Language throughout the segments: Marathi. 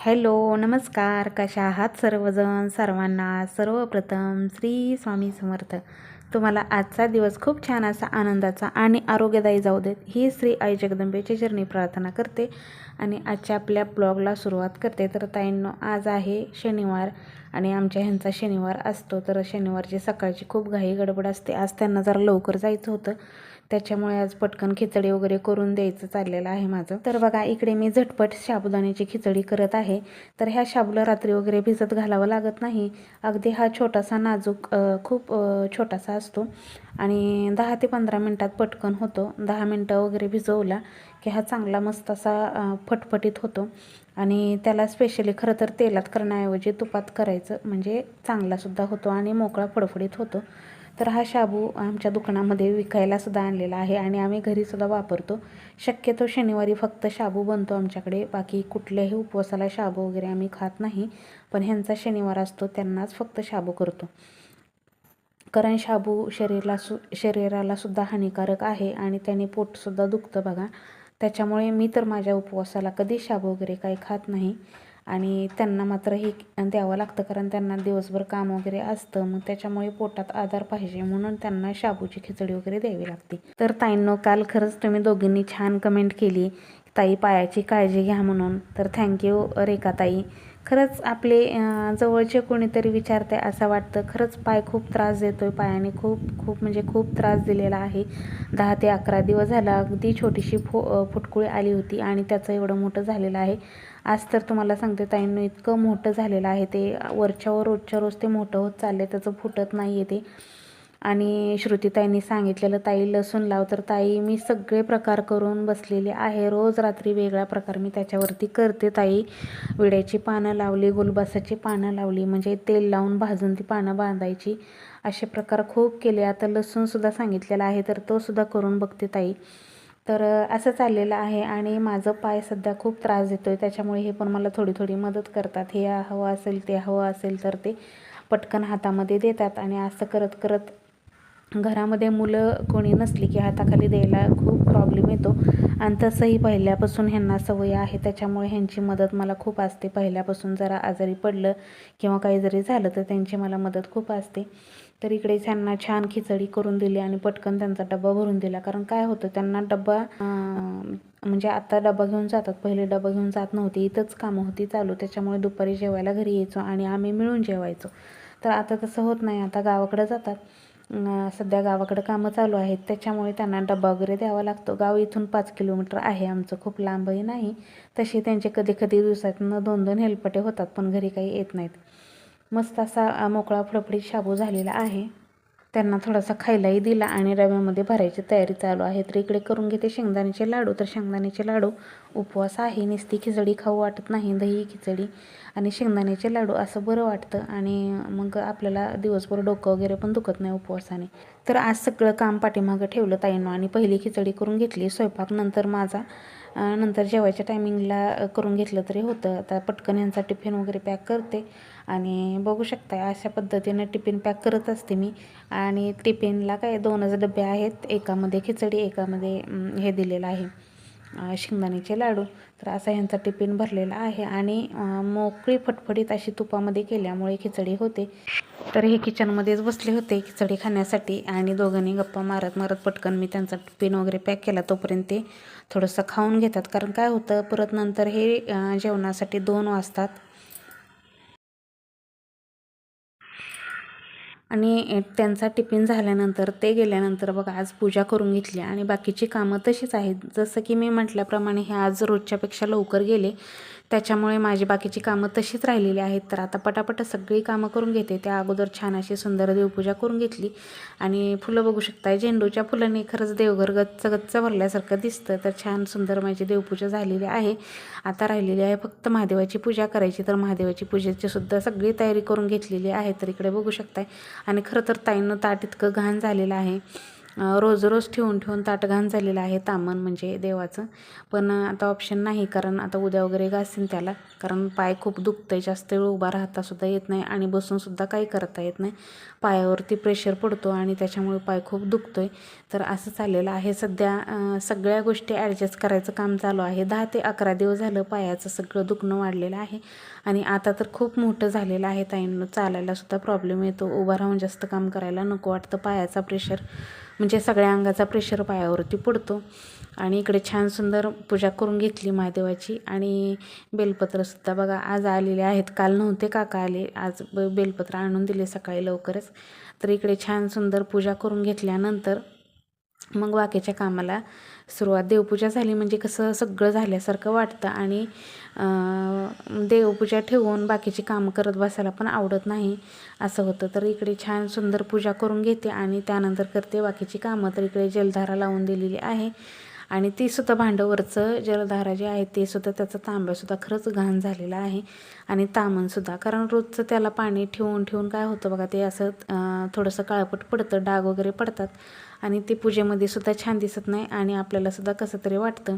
हॅलो नमस्कार. कशा आहात सर्वजण? सर्वांना सर्वप्रथम श्री स्वामी समर्थ. तुम्हाला आजचा दिवस खूप छान असा आनंदाचा आणि आरोग्यदायी जाऊ देत. ही श्री आई जगदंबेची चरणी प्रार्थना करते आणि आजच्या आपल्या ब्लॉगला सुरुवात करते. तर ताईंनो आज आहे शनिवार. आणि आमच्या ह्यांचा शनिवार असतो तर शनिवारची सकाळची खूप घाई गडबड असते. आज त्यांना जरा लवकर जायचं होतं. त्याच्यामुळे आज पटकन खिचडी वगैरे करून द्यायचं चाललेलं आहे माझं. तर बघा इकडे मी झटपट साबुदाण्याची खिचडी करत आहे. तर ह्या शाबूला रात्री वगैरे भिजत घालावं लागत नाही. अगदी हा छोटासा नाजूक खूप छोटासा असतो. आणि दहा ते पंधरा मिनटात पटकन होतो. दहा मिनटं वगैरे भिजवला की हा चांगला मस्त असा फटफटीत होतो. आणि त्याला स्पेशली खरं तर तेलात करण्याऐवजी तुपात करायचं म्हणजे चांगलासुद्धा होतो आणि मोकळा फडफडीत होतो. तर हा शाबू आमच्या दुकानामध्ये विकायलासुद्धा आणलेला आहे आणि आम्ही घरीसुद्धा वापरतो. शक्यतो शनिवारी फक्त शाबू बनतो आमच्याकडे बाकी कुठल्याही उपवासाला शाबू वगैरे आम्ही खात नाही पण ह्यांचा शनिवार असतो त्यांनाच फक्त शाबू करतो. कारण शाबू शरीराला सु शरीरालासुद्धा हानिकारक आहे आणि त्याने पोटसुद्धा दुखतं बघा. त्याच्यामुळे मी तर माझ्या उपवासाला कधी शाबू वगैरे काही खात नाही. आणि त्यांना मात्र हे द्यावं लागतं कारण त्यांना दिवसभर काम वगैरे असतं. मग त्याच्यामुळे पोटात आधार पाहिजे म्हणून त्यांना शाबूची खिचडी वगैरे द्यावी लागते. तर ताईंनो काल खरंच तुम्ही दोघींनी छान कमेंट केली. ताई पायाची काळजी घ्या म्हणून. तर थँक्यू रेखा ताई खरंच आपले जवळचे कोणीतरी विचारते असं वाटतं. खरंच पाय खूप त्रास देतो आहे पायाने खूप खूप म्हणजे खूप त्रास दिलेला आहे. दहा ते अकरा दिवस झाला. अगदी छोटीशी फो फुटकुळी आली होती आणि त्याचं एवढं मोठं झालेलं आहे. आज तर तुम्हाला सांगते ताईंनो इतकं मोठं झालेलं आहे ते. वरच्यावर रोजच्या रोज ते मोठं होत चाललं आहे त्याचं फुटत नाही आहे ते. आणि श्रुतीताईंनी सांगितलेलं ताई लसूण लाव. तर ताई मी सगळे प्रकार करून बसलेले आहे. रोज रात्री वेगळा प्रकार मी त्याच्यावरती करते ताई. विड्याची पानं लावली गुलबासाची पानं लावली म्हणजे तेल लावून भाजून ती पानं बांधायची. असे प्रकार खूप केले. आता लसूणसुद्धा सांगितलेला आहे तर तो सुद्धा करून बघते ताई. तर असं चाललेलं आहे आणि माझं पाय सध्या खूप त्रास देतो आहे त्याच्यामुळे हे पण मला थोडी थोडी मदत करतात. हे हवं असेल ते हवं असेल तर ते पटकन हातामध्ये देतात आणि असं करत करत घरामध्ये मुलं कोणी नसली की हाताखाली द्यायला खूप प्रॉब्लेम येतो. आणि तसंही पहिल्यापासून ह्यांना सवय आहे त्याच्यामुळे ह्यांची मदत मला खूप असते. पहिल्यापासून जरा आजारी पडलं किंवा काही जरी झालं तर त्यांची मला मदत खूप असते. तर इकडे त्यांना छान खिचडी करून दिली आणि पटकन त्यांचा डबा भरून दिला. कारण काय होतं त्यांना डबा म्हणजे आता डबा घेऊन जातात. पहिले डबा घेऊन जात नव्हते. इथंच कामं होती चालू. त्याच्यामुळे दुपारी जेवायला घरी यायचो आणि आम्ही मिळून जेवायचो. तर आता तसं होत नाही. आता गावाकडं जातात. सध्या गावाकडं कामं चालू आहेत. त्याच्यामुळे त्यांना डबा वगैरे द्यावा लागतो. गाव इथून पाच किलोमीटर आहे आमचं. खूप लांबही नाही. तसे त्यांचे कधी कधी दिवसातनं दोन दोन हेलपटे होतात पण घरी काही येत नाहीत. मस्त असा मोकळा फडफडीत शाबू झालेला आहे. त्यांना थोडासा खायलाही दिला आणि रव्यामध्ये भरायची तयारी चालू आहे. तर इकडे करून घेते शेंगदाण्याचे लाडू. तर शेंगदाण्याचे लाडू उपवास आहे नुसती खिचडी खाऊ वाटत नाही दही खिचडी आणि शेंगदाण्याचे लाडू असं बरं वाटतं. आणि मग आपल्याला दिवसभर डोकं वगैरे पण दुखत नाही उपवासाने. तर आज सगळं काम पाठीमागं ठेवलं ताईनं आणि पहिली खिचडी करून घेतली स्वयंपाक नंतर माझा. नंतर जेवायच्या टायमिंगला करून घेतलं तरी होतं. आता पटकन यांचा टिफिन वगैरे पॅक करते. आणि बघू शकता अशा पद्धतीनं टिफिन पॅक करत असते मी. आणि टिफिनला काय दोनच डबे आहेत एकामध्ये खिचडी एकामध्ये हे दिलेलं आहे. शेंगदाण्याचे लाडू. तर असा यांचा टिफिन भरलेला आहे आणि मोकळी फटफटीत अशी तुपामध्ये केल्यामुळे खिचडी होते. तर हे किचनमध्येच बसले होते खिचडी खाण्यासाठी आणि दोघांनी गप्पा मारत मारत पटकन मी त्यांचा टिफिन वगैरे पॅक केला. तोपर्यंत ते थोडंसं खाऊन घेतात. कारण काय होतं परत नंतर हे जेवणासाठी दोन वाजतात. आणि त्यांचा टिफिन झाल्यानंतर ते गेल्यानंतर बघा आज पूजा करून घेतली आणि बाकीची कामं तशीच आहेत. जसं की मी म्हटल्याप्रमाणे हे आज रोजच्यापेक्षा लवकर गेले. त्याच्यामुळे माझी बाकीची कामं तशीच राहिलेली आहेत. तर आता पटापट सगळी कामं करून घेते. त्या अगोदर छान अशी सुंदर देवपूजा करून घेतली. आणि फुलं बघू शकता झेंडूच्या फुलांनी खरंच देवघर गच्च गच्च भरल्यासारखं दिसतं. तर छान सुंदर माझी देवपूजा झालेली आहे. आता राहिलेली आहे फक्त महादेवाची पूजा करायची. तर महादेवाची पूजेची सुद्धा सगळी तयारी करून घेतलेली आहे. तर इकडे बघू शकताय. आणि खरं तर ताईंनं ताट इतकं घाण झालेलं आहे. रोज रोज ठेवून ठेवून ताट घाण झालेलं आहे तामण म्हणजे देवाचं. पण आता ऑप्शन नाही कारण आता उद्या वगैरे घासीन त्याला. कारण पाय खूप दुखतंय जास्त वेळ उभा राहता सुद्धा येत नाही आणि बसूनसुद्धा काही करता येत नाही. पायावरती प्रेशर पडतो आणि त्याच्यामुळे पाय खूप दुखतोय. तर असं चाललेलं आहे. सध्या सगळ्या गोष्टी ॲडजस्ट करायचं काम चालू आहे. दहा ते अकरा दिवस झालं पायाचं सगळं दुखणं वाढलेलं आहे. आणि आता तर खूप मोठं झालेलं आहे ताईंना. चालायला सुद्धा प्रॉब्लेम येतो. उभा राहून जास्त काम करायला नको वाटतं. पायाचा प्रेशर म्हणजे सगळ्या अंगाचा प्रेशर पायावरती पडतो. आणि इकडे छान सुंदर पूजा करून घेतली महादेवाची. आणि बेलपत्रसुद्धा बघा आज आलेले आहेत. काल नव्हते काका आले. आज ब बेलपत्र आणून दिले सकाळी लवकरच. तर इकडे छान सुंदर पूजा करून घेतल्यानंतर मग बाकीच्या कामाला सुरुवात. देवपूजा झाली म्हणजे कसं सगळं झाल्यासारखं वाटतं आणि देवपूजा ठेवून बाकीची कामं करत बसायला पण आवडत नाही असं होतं. तर इकडे छान सुंदर पूजा करून घेते आणि त्यानंतर करते बाकीची कामं. तर इकडे जलधारा लावून दिलेली आहे. आणि ती सुद्धा भांडवरचं जलधारा जे आहे ते सुद्धा त्याचा तांब्यासुद्धा खरंच घाण झालेला आहे. आणि तामणसुद्धा कारण रोजचं त्याला पाणी ठेवून ठेवून काय होतं बघा ते असं थोडंसं काळपट पडतं डाग वगैरे पडतात. आणि ते पूजेमध्ये सुद्धा छान दिसत नाही आणि आपल्याला सुद्धा कसं तरी वाटतं.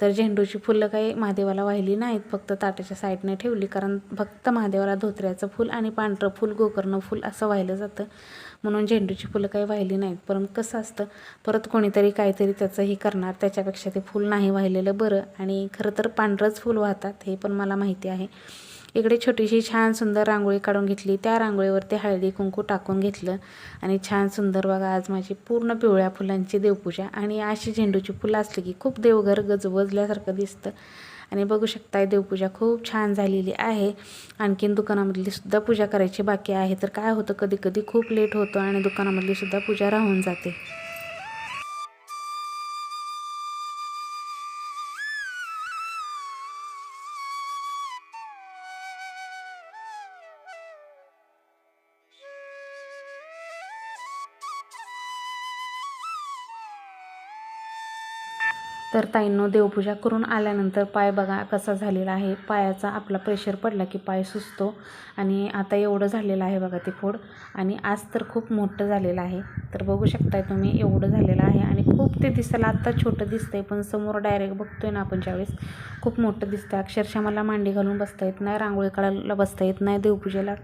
तर झेंडूची फुलं काही महादेवाला वाहिली नाहीत फक्त ताटाच्या साईडने ठेवली. कारण फक्त महादेवाला धोत्र्याचं फूल आणि पांढरं फूल गोकर्ण फूल असं वाहिलं जातं. म्हणून झेंडूची फुलं काही वाहिली नाहीत. परंतु कसं असतं परत कोणीतरी काहीतरी त्याचं हे करणार त्याच्यापेक्षा ते फूल नाही वाहिलेलं बरं. आणि खरं तर पांढरंच फूल वाहतात हे पण मला माहिती आहे. इकडे छोटीशी छान सुंदर रांगोळी काढून घेतली. त्या रांगोळीवरती हळदी कुंकू टाकून घेतलं. आणि छान सुंदर बघा आज माझी पूर्ण पिवळ्या फुलांची देवपूजा. आणि अशी झेंडूची फुलं असली की खूप देवघर गजबजल्यासारखं दिसतं. आणि बघू शकताय देवपूजा खूप छान झालेली आहे. आणखीन दुकानामधली सुद्धा पूजा करायची बाकी आहे. तर काय होतं कधी कधी खूप लेट होतं आणि दुकानामधली सुद्धा पूजा राहून जाते. तर ताईंनो देवपूजा करून आल्यानंतर पाय बघा कसा झालेला आहे. पायाचा आपला प्रेशर पडला की पाय सुचतो आणि आता एवढं झालेलं आहे बघा ते फोड. आणि आज तर खूप मोठं झालेलं आहे. तर बघू शकताय तुम्ही एवढं झालेलं आहे आणि खूप ते दिसायला आत्ता छोटं दिसतंय पण समोर डायरेक्ट बघतोय ना आपण ज्यावेळेस खूप मोठं दिसतं अक्षरशः मला मांडी घालून बसता येत नाही रांगोळी काढायला बसता येत नाही देवपूजेला.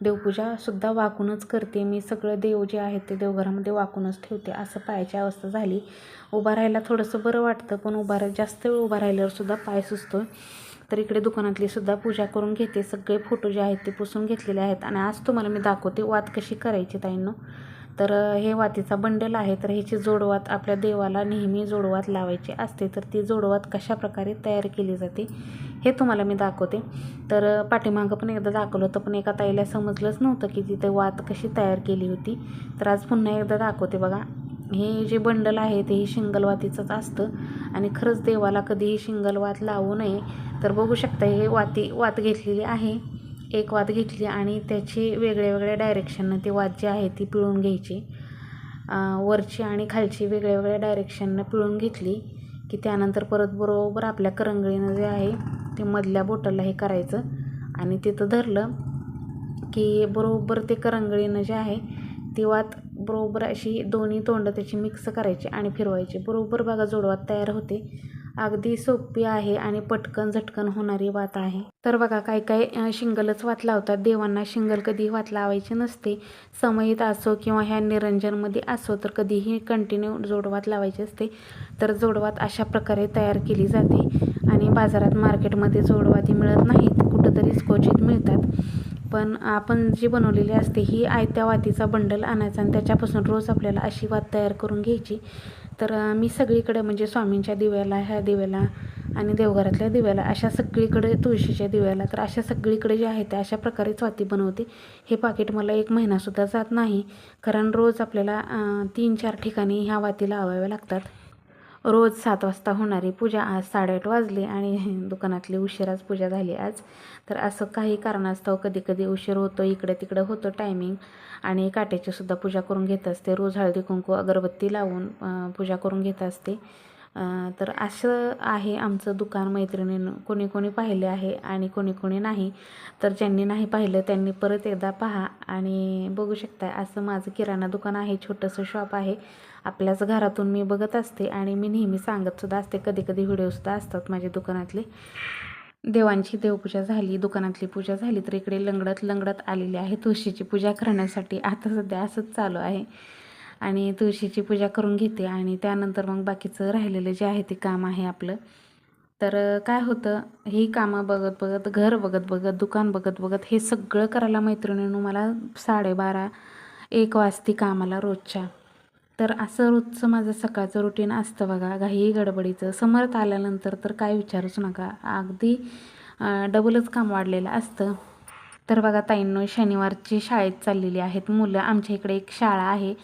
देवपूजासुद्धा वाकूनच करते. मी सगळं देव जे आहेत ते देवघरामध्ये वाकूनच ठेवते. असं पायाची अवस्था झाली. उभा राहायला थोडंसं बरं वाटतं पण उभा राह जास्त वेळ उभा राहिल्यावरसुद्धा पाय सुचतो तर इकडे दुकानातली सुद्धा पूजा करून घेते. सगळे फोटो जे आहेत ते पुसून घेतलेले आहेत. आणि आज तुम्हाला मी दाखवते वात कशी करायची ताईंनो. तर हे वातीचा बंडल आहे तर ह्याची जोडवात आपल्या देवाला नेहमी जोडवात लावायची असते. तर ती जोडवात कशा प्रकारे तयार केली जाते हे तुम्हाला मी दाखवते. तर पाठीमागं पण एकदा दाखवलं होतं पण एका ताईला समजलंच नव्हतं की तिथे वात कशी तयार केली होती. तर आज पुन्हा एकदा दाखवते बघा. हे जे बंडल आहे ते ही शिंगलवातीचंच असतं आणि खरंच देवाला कधीही शिंगलवात लावू नये. तर बघू शकता हे वाती वात घेतलेली आहे. एक वात घेतली आणि त्याची वेगळ्या वेगळ्या डायरेक्शननं ती वात जी आहे ती पिळून घ्यायची. वरची आणि खालची वेगळ्या वेगळ्या डायरेक्शननं पिळून घेतली की त्यानंतर परत बरोबर आपल्या करंगळीनं जे आहे ते मधल्या बोटाला हे करायचं. आणि तिथं धरलं की बरोबर ते करंगळीनं जे आहे ती वात बरोबर अशी दोन्ही तोंड त्याची मिक्स करायची आणि फिरवायची. बरोबर बघा जोडवात तयार होते. अगदी सोपी आहे आणि पटकन झटकन होणारी वात आहे. तर बघा काय काय शिंगलच वात लावतात. देवांना शिंगल कधीही वात लावायची नसते. समयित असो किंवा ह्या निरंजनमध्ये असो तर कधीही कंटिन्यू जोडवात लावायची असते. तर जोडवात अशा प्रकारे तयार केली जाते आणि बाजारात मार्केटमध्ये जोडवाती मिळत नाहीत. कुठंतरीच क्वचित मिळतात. पण आपण जी बनवलेली असते ही आयत्या वातीचा बंडल आणायचा आणि त्याच्यापासून रोज आपल्याला अशी वात तयार करून घ्यायची. तर मी सगळीकडे म्हणजे स्वामींच्या दिव्याला ह्या दिव्याला आणि देवघरातल्या दिव्याला अशा सगळीकडे तुळशीच्या दिव्याला तर अशा सगळीकडे जे आहे त्या अशा प्रकारेच वाती बनवते. हे पाकिट मला एक महिनासुद्धा जात नाही कारण रोज आपल्याला तीन चार ठिकाणी ह्या वाती लावाव्या लागतात. रोज सात वाजता होणारी पूजा आज साडेआठ वाजली आणि दुकानातली उशिराच पूजा झाली आज. तर असं काही कारणास्तव कधी कधी उशीर होतो इकडे तिकडे होतं टायमिंग आणि काट्याची सुद्धा पूजा करून घेत असते. रोज हळदी कुंकू अगरबत्ती लावून पूजा करून घेत असते. तर असं आहे आमचं दुकान मैत्रिणीनं कोणी कोणी पाहिले आहे आणि कोणी कोणी नाही. तर ज्यांनी नाही पाहिलं त्यांनी परत एकदा पहा आणि बघू शकता असं माझं किराणा दुकान आहे छोटंसं शॉप आहे. आपल्याच घरातून मी बघत असते आणि मी नेहमी सांगतसुद्धा असते. कधी कधी व्हिडिओसुद्धा असतात माझ्या दुकानातले. देवांची देवपूजा झाली दुकानातली पूजा झाली तर इकडे लंगडत लंगडत आलेली आहे. तुळशीची पूजा करण्यासाठी आता सध्या असंच चालू आहे. आणि तुळशीची पूजा करून घेते आणि त्यानंतर मग बाकीचं राहिलेलं जे आहे ते काम आहे आपलं. तर काय होतं ही कामं बघत बघत घर बघत बघत दुकान बघत बघत हे सगळं करायला मैत्रिणीनं मला साडेबारा एक वाजती कामाला रोजच्या. तर असं रोजचं माझं सकाळचं रुटीन असतं बघा. घाई गडबडीचं. समर्थ आल्यानंतर तर काय विचारूच नका. अगदी डबलच काम वाढलेलं असतं. तर बघा ताईंनो शनिवारची शाळेत चाललेली आहेत मुलं. आमच्या इकडे एक शाळा आहे.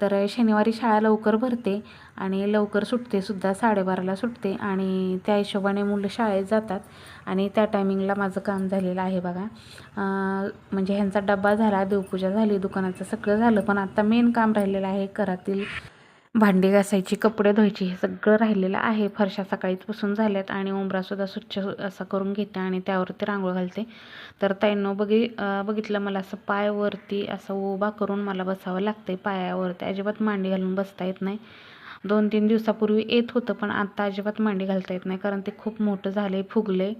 तर शनिवारी शाळा लवकर भरते आणि लवकर सुटतेसुद्धा साडेबाराला सुटते आणि त्या हिशोबाने मुलं शाळेत जातात आणि त्या टायमिंगला माझं काम झालेलं आहे बघा. म्हणजे ह्यांचा डब्बा झाला देवपूजा झाली दुकानाचं सगळं झालं पण आत्ता मेन काम राहिलेलं आहे घरातील भांडी घासायची कपडे धुवायची हे सगळं राहिलेलं आहे. फरशा सकाळीच पुसून झाल्यात आणि उंबरासुद्धा स्वच्छ असा करून घेते आणि त्यावरती रांगोळ घालते. तर ताईंनो बघी बघितलं मला असं पायावरती असं उभा करून मला बसावं लागतंय. पायावरती अजिबात मांडी घालून बसता येत नाही. दोन तीन दिवसापूर्वी येत होतं पण आता अजिबात मांडी घालता येत नाही कारण ते खूप मोठं झालं फुगले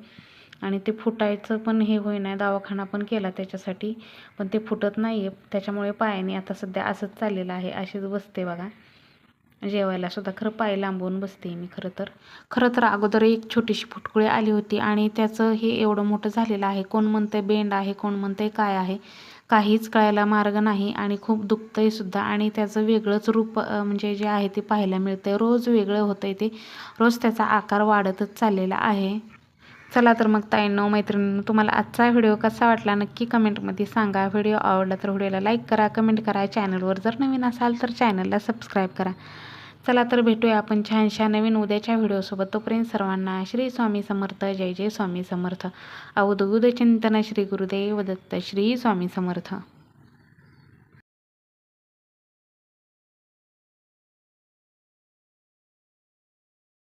आणि ते फुटायचं पण हे होईना दवाखाना पण केला त्याच्यासाठी पण ते फुटत नाही आहे त्याच्यामुळे पायाने आता सध्या असंच चाललेलं आहे. अशीच बसते बघा. जेवायला सुद्धा खरं पाय लांबवून बसते मी खरं तर. खरं तर अगोदर एक छोटीशी फुटकुळी आली होती आणि त्याचं हे एवढं मोठं झालेलं आहे. कोण म्हणतंय बेंड आहे कोण म्हणतंय काय आहे काहीच कळायला मार्ग नाही आणि खूप दुखतंय सुद्धा आणि त्याचं वेगळंच रूप म्हणजे जे आहे ते पाहायला मिळतंय. रोज वेगळं होतंय ते. रोज त्याचा आकार वाढतच चाललेला आहे. चला तर मग ताईंनो मैत्रिणींनो तुम्हाला आजचा व्हिडिओ कसा वाटला नक्की कमेंटमध्ये सांगा. व्हिडिओ आवडला तर व्हिडिओला लाईक करा कमेंट करा. चॅनलवर जर नवीन असाल तर चॅनलला सबस्क्राईब करा. चला तर भेटूया आपण छानशा नवीन उद्याच्या व्हिडिओसोबत. तोपर्यंत सर्वांना श्री स्वामी समर्थ जय जय स्वामी समर्थ. अवधूत चिंतन श्री गुरुदेव दत्त श्री स्वामी समर्थ.